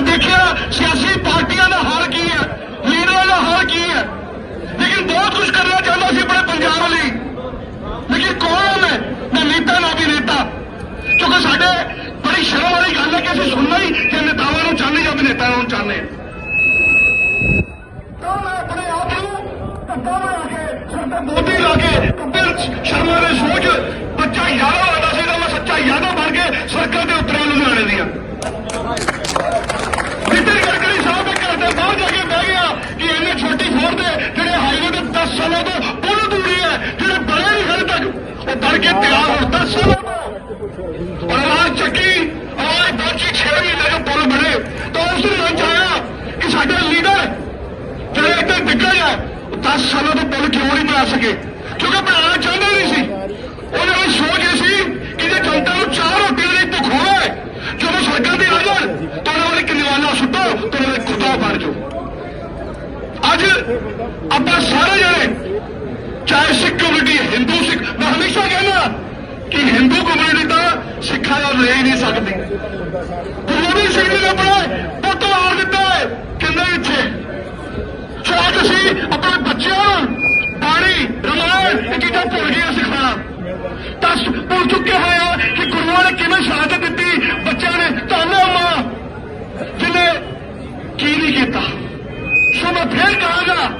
ਤਾਂ ਦੇਖਿਆ ਸਿਆਸੀ ਪਾਰਟੀਆਂ ਦਾ ਹਾਲ ਕੀ ਹੈ ਲੀਡਰਾਂ ਦਾ ਹਾਲ ਕੀ ਹੈ ਲੇਕਿਨ ਬਹੁਤ ਕੁਝ ਕਰਨਾ ਚਾਹੁੰਦਾ ਸੀ ਆਪਣੇ ਪੰਜਾਬ ਲਈ ਲੇਕਿਨ ਕੌਣ ਹੈ ਮੈਂ ਨਾ ਨੇਤਾ ਨਾ ਵੀ ਨੇਤਾ ਕਿਉਂਕਿ ਸਾਡੇ ਬੜੀ ਸ਼ਰਮ ਵਾਲੀ ਗੱਲ ਹੈ ਕਿ ਅਸੀਂ ਸੁਣਨਾ ਹੀ ਕਿ ਨੇਤਾਵਾਂ ਨੂੰ ਚਾਹੁੰਦੇ ਜਾਂ ਵੀ ਨੇਤਾਵਾਂ ਨੂੰ ਚਾਹੁੰਦੇ ਹਾਂ ਤਾਂ ਮੈਂ ਆਪਣੇ ਆਪ ਨੂੰ ਧੱਕਾ ਮਾਰ ਕੇ ਸਿਰ ਤੇ ਮੋਦੀ ਲਾ ਕੇ ਕਪਿਲ ਸ਼ਰਮਾ ਦੇ ਸੋਚ ਬੱਚਾ ਯਾਦਵ ਆਦਾ ਸੀ ਤਾਂ ਮੈਂ ਸੱਚਾ ਯਾਦਵ ਬਣ ਕੇ ਸਰਕਲ ਦੇ ਉਤਰਿਆ ਲੁਧਿਆਣੇ ਦੀਆਂ ਨਿਤਿਨ ਗਡਕਰੀ ਸਾਹਿਬ ਦੇ ਘਰ ਦੇ ਬਾਹਰ ਜਾ ਕੇ ਬਹਿ ਗਿਆ ਕਿ ਇਹਨੇ ਛੋਟੀ ਫੋਰ ਦੇ ਜਿਹੜੇ ਹਾਈਵੇ ਦੇ 10 ਸਾਲਾਂ ਤੋਂ ਬਹੁਤ ਦੂਰੀ ਹੈ ਜਿਹੜੇ ਬਣੇ ਨਹੀਂ ਹਲੇ ਤੱਕ ਉਹ ਬਣ ਕੇ ਤਿਆਰ ਹੋ 10 ਸਾਲਾਂ ਤੋਂ ਔਰ ਆਵਾਜ਼ ਚੱਕੀ ਆਵਾਜ਼ ਪਹੁੰਚੀ 6 ਮਹੀਨੇ ਜੋ ਪੁਲ ਬਣੇ ਤਾਂ ਉਸ ਨੂੰ ਮਨ ਆਇਆ ਕਿ ਸਾਡੇ ਲੀਡਰ ਜਿਹੜੇ ਇੱਥੇ ਡਿੱਗਾ ਹੈ 10 ਸਾਲਾਂ ਤੋਂ ਪੁਲ ਕਿਉਂ ਨਹੀਂ ਬਣਾ ਸਕੇ ਕਿਉਂਕਿ ਬਣਾਉਣਾ ਚਾਹੁੰਦੇ ਨਹੀਂ ਸੀ ਉਹਨਾਂ ਦੀ ਸੋਚ ਇਹ ਸੀ ਕਿ ਜੇ ਜਨਤਾ ਨੂੰ ਚਾਰ ਰੋਟੀਆਂ ਦੀ ਭੁੱਖ ਹੋਵੇ ਜਦੋਂ ਸੜਕਾਂ ਤੇ ਆ ਜਾਣ ਤਾਂ ਉਹਨਾਂ ਦੇ ਕਿੰਨਵਾਨਾ ਸੁੱਟੋ ਤੇ ਉਹਨਾਂ ਦੇ ਕੁੱਤਾ ਬਣ ਜਾਓ ਅੱਜ ਆਪਾਂ ਸਾਰੇ ਜਣੇ ਚਾਹੇ ਸਿੱਖ ਕਮਿਊਨਿਟੀ ਹਿੰਦੂ ਸਿੱਖ। ਮੈਂ ਹਮੇਸ਼ਾ ਕਹਿੰਦਾ ਕਿ ਹਿੰਦੂ ਕਮਿਊਨਿਟੀ ਤਾਂ ਸਿੱਖਾਂ ਨਾਲ ਲੈ ਹੀ ਨਹੀਂ ਸਕਦੀ। ਗੁਰੂ ਗੋਬਿੰਦ ਸਿੰਘ ਨੇ ਆਪਣੇ ਪੁੱਤ ਮਾਰ ਦਿੱਤਾ ਹੈ ਕਹਿੰਦੇ ਇੱਥੇ? ਸੋ ਅੱਜ ਆਪਣੇ ਬੱਚਿਆਂ ਨੂੰ ਬਾਣੀ, ਰਮਾਇਣ ਇਹ ਚੀਜ਼ਾਂ ਭੁੱਲ ਗਏ ਸਿਖਾਉਣਾ ਤਾਂ ਭੁੱਲ ਚੁੱਕੇ ਹੋਇਆ ਕਿ ਗੁਰੂਆਂ ਨੇ ਕਿਵੇਂ ਸ਼ਹਾਦਤ ਦਿੱਤੀ ਬੱਚਿਆਂ ਨੇ? ਤਾਨਾ ਮਾਂ। ਜਿਹਨੇ ਕੀ ਨਹੀਂ ਕੀਤਾ। ਸੋ ਮੈਂ ਫੇਰ ਕਹਾਂਗਾ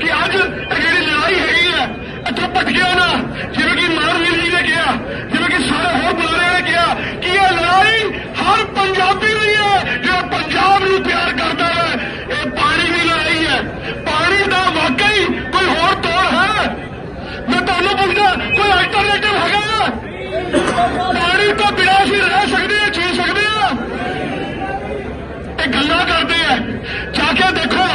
ਕਿ ਅੱਜ ਇਹ ਜਿਹੜੀ ਲੜਾਈ ਹੈਗੀ ਹੈ ਇੱਥੋਂ ਭਟਕਿਆ ਨਾ ਜਿਵੇਂ ਕਿ ਮਾਨਵੀਰ ਜੀ ਨੇ ਕਿਹਾ ਜਿਵੇਂ ਕਿ ਸਾਰੇ ਹੋਰ ਬੁਲਾਰੇ ਨੇ ਕਿਹਾ ਕਿ ਇਹ ਲੜਾਈ ਹਰ ਪੰਜਾਬੀ ਦੀ ਹੈ ਜਿਹੜਾ ਪੰਜਾਬ ਨੂੰ ਪਿਆਰ ਕਰਦਾ ਹੈ ਇਹ ਪਾਣੀ ਦੀ ਲੜਾਈ ਹੈ ਪਾਣੀ ਦਾ ਵਾਕਈ ਕੋਈ ਹੋਰ ਤੋੜ ਹੈ ਮੈਂ ਤੁਹਾਨੂੰ ਪੁੱਛਦਾ ਕੋਈ ਅਲਟਰਨੇਟਿਵ ਹੈਗਾ ਪਾਣੀ ਤੋਂ ਬਿਨਾਂ ਅਸੀਂ ਰਹਿ ਸਕਦੇ ਹਾਂ ਜੀ ਸਕਦੇ ਹਾਂ ਇਹ ਗੱਲਾਂ ਕਰਦੇ ਆ ਜਾ ਕੇ ਦੇਖੋ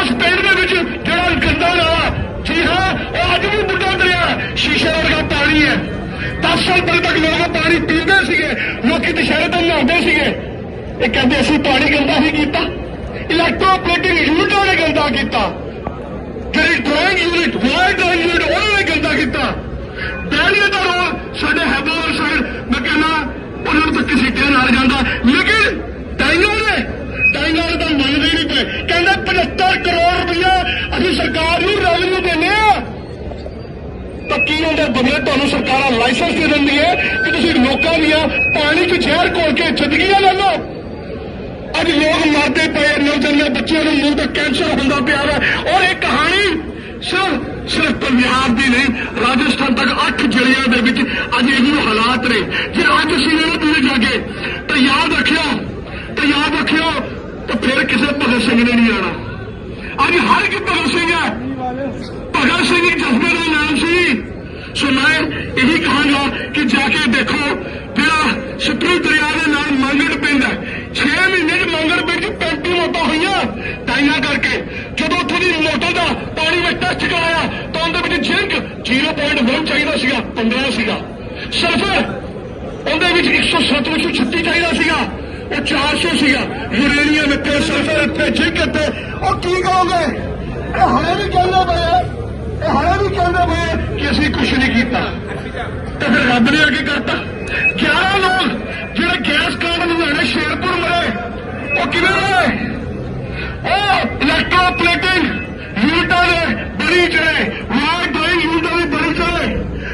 ਉਸ ਪਿੰਡ ਦੇ ਵਿੱਚ ਜਿਹੜਾ ਗੰਦਾ ਨਾਲਾ ਜੀ ਹਾਂ ਉਹ ਅੱਜ ਵੀ ਬੁੱਢਾ ਦਰਿਆ ਸ਼ੀਸ਼ੇ ਵਰਗਾ ਪਾਣੀ ਹੈ। 10 ਸਾਲ ਪਹਿਲਾਂ ਤੱਕ ਲੋਕ ਪਾਣੀ ਪੀਂਦੇ ਸੀਗੇ। ਲੋਕੀ ਦੁਸ਼ਹਿਰੇ ਤੋਂ ਨਹਾਉਂਦੇ ਸੀਗੇ। ਇਹ ਕਹਿੰਦੇ ਅਸੀਂ ਪਾਣੀ ਗੰਦਾ ਹੀ ਕੀਤਾ। ਇਲੈਕਟ੍ਰੋਪਲੇਟਿੰਗ ਯੂਨਿਟਾਂ ਨੇ ਗੰਦਾ ਕੀਤਾ। ਜਿਹੜੀ drawing unit wide drawing unit ਉਹਨਾਂ ਨੇ ਗੰਦਾ ਕੀਤਾ। ਡੈਲੀਆ ਦਾ ਰੋਲ ਸਾਡੇ ਹੈਦਰਾਬਾਦ ਸਾਈਡ ਮੈਂ ਕਹਿੰਦਾ ਉਹਨਾਂ ਨੂੰ ਤਾਂ ਕਿਸੇ ਤੇ ਨਾਲ ਜਾਂਦਾ ਲੇਕਿਨ ਟਾਈਗਰ ਨੇ ਟਾਈਗਰ ਤਾਂ ਮੰਨਦੇ ਨਹੀਂ ਪਏ ਕਹਿੰਦੇ 75 ਕਰੋੜ ਰੁਪਇਆ ਅਸੀਂ ਸਰਕਾਰ ਨੂੰ ਰੈਵਨਿਊ ਦਿੰਦੇ ਆ ਤਾਂ ਕੀ ਉਹਦੇ ਬਦਲੇ ਤੁਹਾਨੂੰ ਸਰਕਾਰਾਂ ਲਾਇਸੈਂਸ ਦੇ ਦਿੰਦੀ ਹੈ ਕਿ ਤੁਸੀਂ ਲੋਕਾਂ ਦੀਆਂ ਪਾਣੀ 'ਚ ਜ਼ਹਿਰ ਘੋਲ ਕੇ ਜ਼ਿੰਦਗੀਆਂ ਲੈ ਲਓ? ਅੱਜ ਲੋਕ ਮਰਦੇ ਪਏ ਨੌਜਵਾਨਾਂ ਬੱਚਿਆਂ ਨੂੰ ਮੂੰਹ ਤੋਂ ਕੈਂਸਰ ਹੁੰਦਾ ਪਿਆ ਹੈ ਔਰ ਇਹ ਕਹਾਣੀ ਸਿਰਫ ਸਿਰਫ ਪੰਜਾਬ ਦੀ ਨਹੀਂ, ਰਾਜਸਥਾਨ ਤੱਕ ਅੱਠ ਜ਼ਿਲ੍ਹਿਆਂ ਦੇ ਵਿੱਚ ਅੱਜ ਇਹੋ ਜਿਹੇ ਹਾਲਾਤ ਨੇ। ਜੇ ਅੱਜ ਅਸੀਂ ਇਹਨਾਂ ਦੂਰ ਜਾਗੇ, ਤਾਂ ਯਾਦ ਰੱਖਿਓ, ਤਾਂ ਯਾਦ ਰੱਖਿਓ, ਤਾਂ ਫਿਰ ਕਿਸੇ ਭਗਤ ਸਿੰਘ ਨੇ ਨਹੀਂ ਆਣਾ ਅੱਜ ਹਰ ਇੱਕ ਭਗਤ ਸਿੰਘ ਹੈ ਭਗਤ ਸਿੰਘ ਇੱਕ ਜਜ਼ਬੇ ਦਾ ਨਾਮ ਸੀ ਸੋ ਮੈਂ ਇਹੀ ਕਹਾਂਗਾ ਕਿ ਜਾ ਕੇ ਦੇਖੋ, ਜਿਹੜਾ ਸਤਲੁਜ ਦਰਿਆ ਦੇ ਨਾਲ ਮੰਗੜ ਪਿੰਡ ਹੈ। 6 ਮਹੀਨੇ ਚ ਮੰਗੜ ਪਿੰਡ ਚ 35 ਮੌਤਾਂ ਹੋਈਆਂ ਤਾਈਆਂ ਕਰਕੇ। ਜਦੋਂ ਉੱਥੋਂ ਦੀ ਮੋਟਰ ਦਾ ਪਾਣੀ ਵਿੱਚ ਟੈਸਟ ਕਰਾਇਆ, ਤਾਂ ਉਹਦੇ ਵਿੱਚ ਜ਼ਿੰਕ 0.1 ਚਾਹੀਦਾ ਸੀਗਾ 15 ਸੀਗਾ। ਸਲਫਰ ਉਹਦੇ ਵਿੱਚ 107 ਵਿੱਚੋਂ 36 ਚਾਹੀਦਾ ਸੀਗਾ। ਉਹ 400 ਸੀਗਾ। ਯੂਰੇਨੀਅਮ ਇੱਥੇ ਸਲਫਰ ਇੱਥੇ ਜ਼ਿੰਕ ਇੱਥੇ। ਉਹ ਕੀ ਕਹੋਗੇ? ਇਹ ਹਲੇ ਵੀ ਕਹਿੰਦੇ ਪਏ ਹਲੇ ਵੀ ਕਹਿੰਦੇ ਪਏ ਆ ਕਿ ਅਸੀਂ ਕੁਝ ਨਹੀਂ ਕੀਤਾ ਤੇ ਫਿਰ ਰੱਬ ਨੇ ਅੱਗੇ ਕਰਤਾ 11 ਲੋਕ ਜਿਹੜੇ ਗੈਸ ਕਾਰਨ ਲੁਧਿਆਣੇ ਸ਼ੇਰਪੁਰ ਮਰੇ ਉਹ ਕਿਵੇਂ ਮਰੇ ਉਹ ਇਲੈਕਟ੍ਰੋਪਲੇਟਿੰਗ ਯੂਨਿਟਾਂ ਦੇ ਬੜੀ ਚੜੇ ਵਾਈਡ ਡਰਾਈਂਗ ਯੂਨਿਟਾਂ ਦੇ ਬੜੀ ਚੜੇ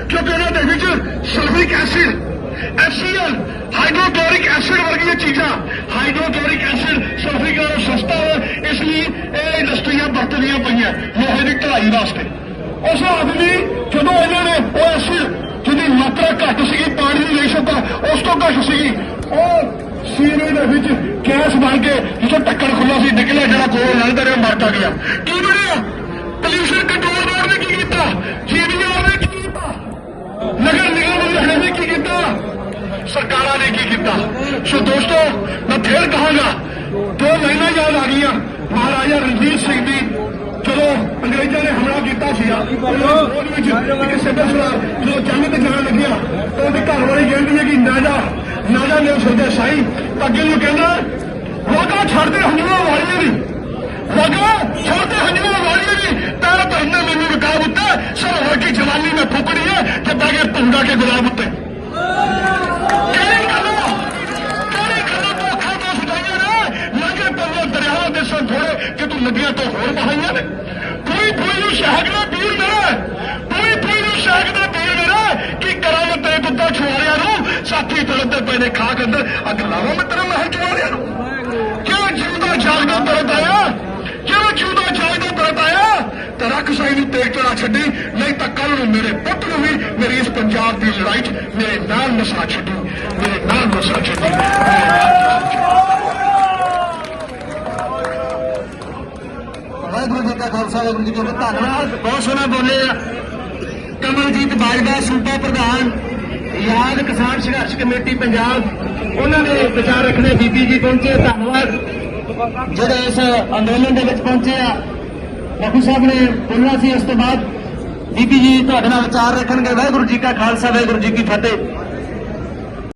ਕਿਉਂਕਿ ਇਹਨਾਂ ਦੇ ਵਿੱਚ ਸਲਫਿਕ ਐਸਿਡ ਐਸੀਐਲ ਹਾਈਡਰੋਕਲੋਰਿਕ ਐਸਿਡ ਵਰਗੀਆਂ ਚੀਜ਼ਾਂ ਹਾਈਡਰੋਕਲੋਰਿਕ ਐਸਿਡ ਸਲਫਿਕ ਨਾਲੋਂ ਸਸਤਾ ਹੈ ਇਸ ਲਈ ਇਹ ਇੰਡਸਟਰੀਆਂ ਵਰਤਦੀਆਂ ਪਈਆਂ ਲੋਹੇ ਦੀ ਢਲਾਈ ਵਾਸਤੇ ਉਸ ਆਦਮੀ ਜਦੋਂ ਇਹਨਾਂ ਨੇ ਉਹ ਐਸਿਡ ਜਿਹਦੀ ਮਾਤਰਾ ਘੱਟ ਸੀਗੀ, ਪਾਣੀ ਦੀ ਰੇਸ਼ੋ ਉਸ ਤੋਂ ਘੱਟ ਸੀਗੀ, ਉਹ ਸੀਨੇ ਦੇ ਵਿੱਚ ਗੈਸ ਬਣ ਕੇ ਜਿੱਥੋਂ ਟੱਕਰ ਖੁੱਲਾ ਸੀ ਨਿਕਲਿਆ ਜਿਹੜਾ ਕੋਲ ਲੰਘਦਾ ਰਿਹਾ, ਮਰਦਾ ਗਿਆ। ਕੀ ਬਣਿਆ? ਪੋਲਿਊਸ਼ਨ ਕੰਟਰੋਲ ਬੋਰਡ ਨੇ ਕੀ ਕੀਤਾ? ਜੀਡੀਆਰ ਨੇ ਕੀ ਕੀਤਾ? ਨਗਰ ਨਿਗਮ ਲੁਧਿਆਣੇ ਨੇ ਕੀ ਕੀਤਾ? ਸਰਕਾਰਾਂ ਨੇ ਕੀ ਕੀਤਾ? ਸੋ ਦੋਸਤੋ, ਮੈਂ ਫੇਰ ਕਹਾਂਗਾ ਦੋ ਲਾਈਨਾਂ ਯਾਦ ਆ ਗਈਆਂ। ਮਹਾਰਾਜਾ ਰਣਜੀਤ ਸਿੰਘ ਦੀ ਜਦੋਂ ਅੰਗਰੇਜ਼ਾਂ ਨੇ ਹਮਲਾ ਕੀਤਾ ਸੀਗਾ ਉਹਦੇ ਵਿੱਚ ਇੱਕ ਸਿੱਧਾ ਸਵਾਰ ਜਦੋਂ ਜੰਗ ਤੇ ਜਾਣ ਲੱਗਿਆ ਉਹਦੇ ਘਰ ਵਾਲੀ ਕਹਿੰਦੀ ਹੈ ਕਿ ਨਾਜਾ ਨਾਜਾ ਨੇ ਸੋਚਿਆ ਸਾਈ। ਅੱਗੇ ਨੂੰ ਕਹਿੰਦਾ ਲੋਕਾਂ ਛੱਡਦੇ ਹੰਝੂਆਂ ਵਾਲੀਆਂ ਦੀ ਲੋਕਾਂ ਛੱਡਦੇ ਹੰਝੂਆਂ ਵਾਲੀਆਂ ਦੀ ਤੇਰਾ ਪਹਿਨਾ ਮੈਨੂੰ ਰਕਾਬ ਉੱਤੇ ਸਰਹਰ ਕੀ ਜਵਾਨੀ ਮੈਂ ਫੁਕੜੀ ਹੈ ਤੇ ਬਾਗੇ ਭੰਗਾ ਕੇ ਗੁਲਾਬ ਉੱਤੇ। ਨਦੀਆਂ ਤੋਂ ਹੋਰ ਬਹਾਈਆਂ ਨੇ। ਕੋਈ ਕੋਈ ਨੂੰ ਸ਼ਹਿਕ ਦਾ ਪੀਰ ਮੇਰੇ। ਕੋਈ ਕੋਈ ਨੂੰ ਸ਼ਹਿਕ ਦਾ ਪੀਰ ਮੇਰੇ। ਕੀ ਕਰਾਂ ਮੈਂ ਤੇਰੇ ਛੁਆਰਿਆਂ ਨੂੰ? ਸਾਥੀ ਤਰਦੇ ਪਏ ਨੇ ਖਾਕ ਅੰਦਰ। ਅੱਗ ਲਾਵਾਂ ਮੈਂ ਤੇਰੇ ਮਹਿਲ ਛੁਆਰਿਆਂ ਨੂੰ। ਕਿਉਂ ਜਿਉਂਦਾ ਜਾਗਦਾ ਤਰਤ ਆਇਆ? ਕਿਉਂ ਜਿਉਂਦਾ ਜਾਗਦਾ ਤਰਤ ਆਇਆ? ਤੇ ਰੱਖ ਸਾਈ ਨੂੰ ਤੇਜ਼ ਚੜਾ ਛੱਡੀ, ਨਹੀਂ ਤਾਂ ਕੱਲ ਨੂੰ ਮੇਰੇ ਪੁੱਤ ਨੂੰ ਵੀ ਮੇਰੀ ਇਸ ਪੰਜਾਬ ਦੀ ਲੜਾਈ 'ਚ ਮੇਰੇ ਨਾਲ ਨਸਾ ਛੱਡੀ। ਮੇਰੇ ਨਾਲ ਨਸਾ ਛੱਡੀ। ਮੇਰੇ ਨਾਲ ਨਸਾ ਛੱਡੀ ਵਾਹਿਗੁਰੂ ਜੀ ਕਾ ਖਾਲਸਾ, ਵਾਹਿਗੁਰੂ ਜੀ ਕੀ ਫਤਿਹ। ਧੰਨਵਾਦ। ਬਹੁਤ ਸੋਹਣਾ ਬੋਲੇ ਆ। ਕਮਲਜੀਤ ਬਾਜਵਾ, ਸੂਬਾ ਪ੍ਰਧਾਨ, ਯਾਦ ਕਿਸਾਨ ਸੰਘਰਸ਼ ਕਮੇਟੀ ਪੰਜਾਬ। ਉਹਨਾਂ ਦੇ ਵਿਚਾਰ ਰੱਖਣੇ ਬੀਬੀ ਜੀ ਪਹੁੰਚੇ, ਧੰਨਵਾਦ। ਜਿਹੜੇ ਇਸ ਅੰਦੋਲਨ ਦੇ ਵਿੱਚ ਪਹੁੰਚੇ ਆ, ਬਾਪੂ ਸਾਹਿਬ ਨੇ ਬੋਲਣਾ ਸੀ ਉਸ ਤੋਂ ਬਾਅਦ ਬੀਬੀ ਜੀ ਤੁਹਾਡੇ ਨਾਲ ਵਿਚਾਰ ਰੱਖਣਗੇ। ਵਾਹਿਗੁਰੂ ਜੀ ਕਾ ਖਾਲਸਾ, ਵਾਹਿਗੁਰੂ ਜੀ ਕੀ ਫਤਿਹ।